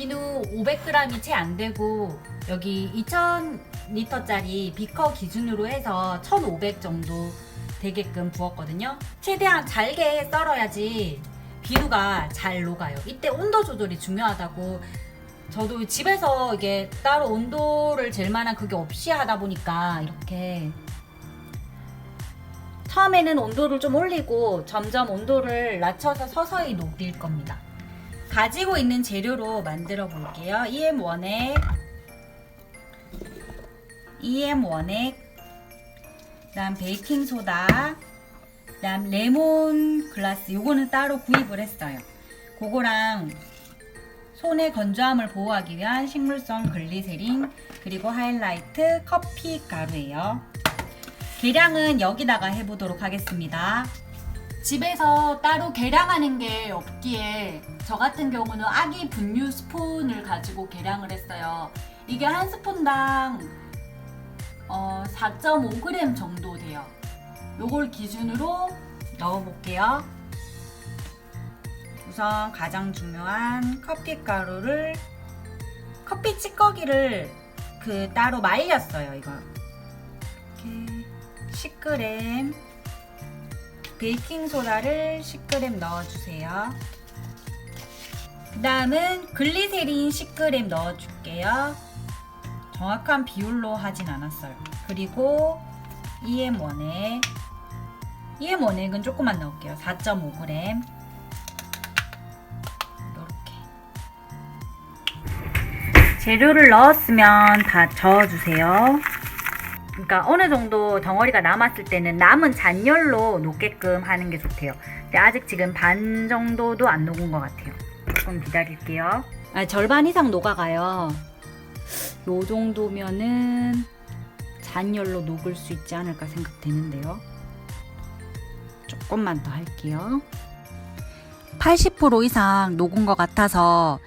비누 500g이 채 안 되고 여기 2000리터짜리 비커 기준으로 해서 1500 정도 되게끔 부었거든요. 최대한 잘게 썰어야지 비누가 잘 녹아요. 이때 온도 조절이 중요하다고 저도 집에서 이게 따로 온도를 잴 만한 그게 없이 하다 보니까 이렇게 처음에는 온도를 좀 올리고 점점 온도를 낮춰서 서서히 녹일 겁니다. 가지고 있는 재료로 만들어 볼게요. EM1에 EM1에 그다음 베이킹 소다 그다음 레몬 글라스 요거는 따로 구입을 했어요. 그거랑 손의 건조함을 보호하기 위한 식물성 글리세린 그리고 하이라이트 커피 가루예요. 계량은 여기다가 해보도록 하겠습니다. 집에서 따로 계량하는 게 없기에 저 같은 경우는 아기 분유 스푼을 가지고 계량을 했어요. 이게 한 스푼당 어, 4.5g 정도 돼요. 요걸 기준으로 넣어볼게요. 우선 가장 중요한 커피 가루를 커피 찌꺼기를 그 따로 말렸어요. 이거 이렇게 10g 베이킹 소다를 10g 넣어주세요. 그 다음은 글리세린 10g 넣어줄게요. 정확한 비율로 하진 않았어요. 그리고 EM1에 EM1액은 조금만 넣을게요. 4.5g 이렇게 재료를 넣었으면 다 저어주세요. 그러니까 어느 정도 덩어리가 남았을 때는 남은 잔열로 녹게끔 하는 게 좋대요. 근데 아직 지금 반 정도도 안 녹은 것 같아요. 조금 기다릴게요. 아, 절반 이상 녹아가요. 요 정도면은 잔열로 녹을 수 있지 않을까 생각되는데요. 조금만 더 할게요. 80% 이상 녹은 것 같아서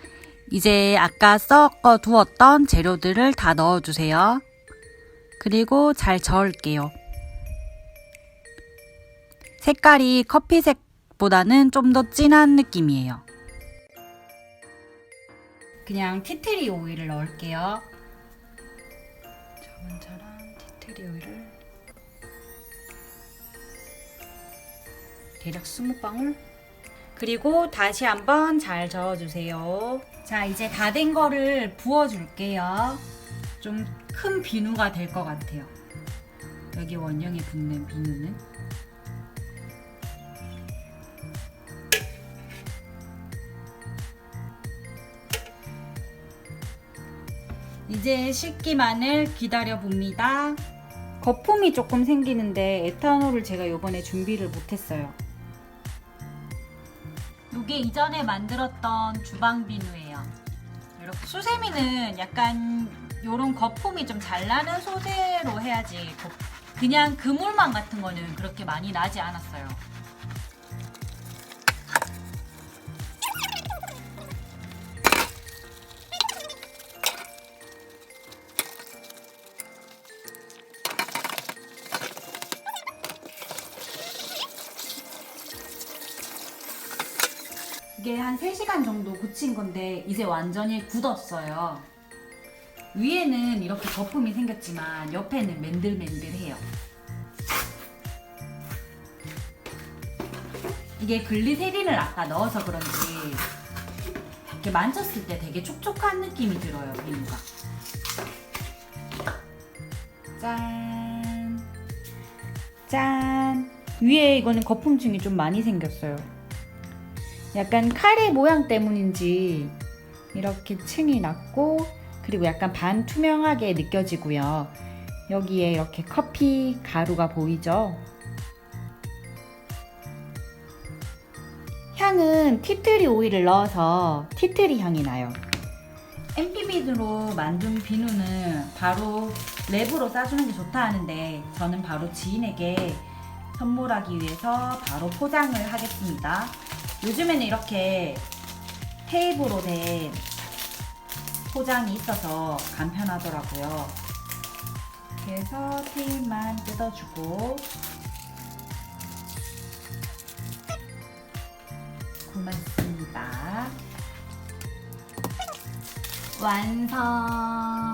이제 아까 섞어 두었던 재료들을 다 넣어주세요. 그리고 잘 저을게요. 색깔이 커피색보다는 좀 더 진한 느낌이에요. 그냥 티트리 오일을 넣을게요. 저번처럼 티트리 오일을 대략 20방울 그리고 다시 한번 잘 저어주세요. 자, 이제 다 된 거를 부어줄게요. 좀 큰 비누가 될 것 같아요. 여기 원형에 붙는 비누는. 이제 식기만을 기다려 봅니다. 거품이 조금 생기는데 에탄올을 제가 요번에 준비를 못했어요. 이게 이전에 만들었던 주방 비누예요. 이렇게 수세미는 약간 요런 거품이 좀 잘 나는 소재로 해야지 거- 그냥 그물망 같은 거는 그렇게 많이 나지 않았어요. 이게 한 3시간 정도 굳힌 건데 이제 완전히 굳었어요. 위에는 이렇게 거품이 생겼지만 옆에는 맨들맨들해요. 이게 글리세린을 아까 넣어서 그런지 이렇게 만졌을 때 되게 촉촉한 느낌이 들어요, 비누가. 짠. 짠. 위에 이거는 거품층이 좀 많이 생겼어요. 약간 카레 모양 때문인지 이렇게 층이 났고 그리고 약간 반투명하게 느껴지고요. 여기에 이렇게 커피 가루가 보이죠? 향은 티트리 오일을 넣어서 티트리 향이 나요. 엠피비드로 만든 비누는 바로 랩으로 싸주는 게 좋다 하는데 저는 바로 지인에게 선물하기 위해서 바로 포장을 하겠습니다. 요즘에는 이렇게 테이프로 된 포장이 있어서 간편하더라고요. 그래서 테이프만 뜯어주고 고맙습니다. 완성.